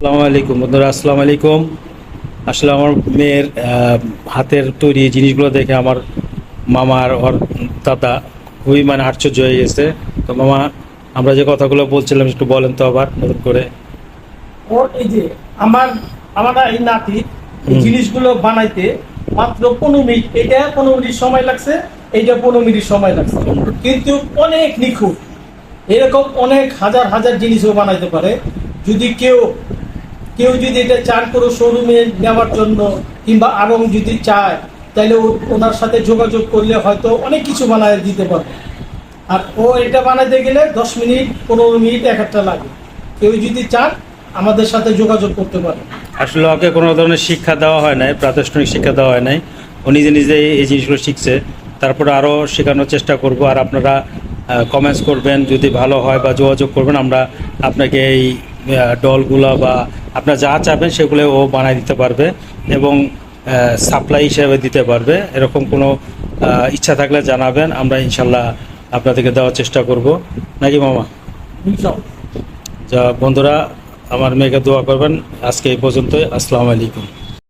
আসসালামু আলাইকুম বন্ধুরা আসসালামু আলাইকুম। আসলে আমার মেয়ের হাতের তৈরি জিনিসগুলো দেখে আমার মামার ওর দাদা খুবই মানে আশ্চর্য হয়ে গেছে। তো মামা আমরা যে কথাগুলো বলছিলাম একটু বলেন তো আবার নতুন করে। ওর এই যে আমার আমার এই নাতি এই জিনিসগুলো বানাইতে মাত্র পনেরো মিনিট এটা পনেরো মিনিট সময় লাগছে এইটা পনেরো মিনিট সময় লাগছে। কিন্তু অনেক নিখুঁত এরকম অনেক হাজার হাজার জিনিসও বানাইতে পারে। যদি কেউ কেউ যদি এটা চান কোনো শোরুমে নেওয়ার জন্য কিংবা আরও যদি চায় তাহলে ওনার সাথে যোগাযোগ করলে হয়তো অনেক কিছু বানায় দিতে পারবে। আর ও এটা বানাতে গেলে দশ মিনিট, পনেরো মিনিট, এক একটা লাগে। কেউ যদি চান, আমাদের সাথে যোগাযোগ করতে পারে। আসলে ওকে কোনো ধরনের শিক্ষা দেওয়া হয় নাই, প্রাতিষ্ঠানিক শিক্ষা দেওয়া হয় নাই। ও নিজে নিজে এই জিনিসগুলো শিখছে। তারপরে আরও শেখানোর চেষ্টা করব। আর আপনারা কমেন্টস করবেন, যদি ভালো হয় বা যোগাযোগ করবেন, আমরা আপনাকে এই ডলগুলো বা আপনারা যা চাবেন সেগুলো ও বানায় দিতে পারবে এবং সাপ্লাই হিসেবে দিতে পারবে। এরকম কোনো ইচ্ছা থাকলে জানাবেন আমরা ইনশাল্লাহ আপনাদেরকে দেওয়ার চেষ্টা করব। নাকি মামা? যা বন্ধুরা আমার মেয়েকে দোয়া করবেন। আজকে এই পর্যন্তই। আসসালামু আলাইকুম।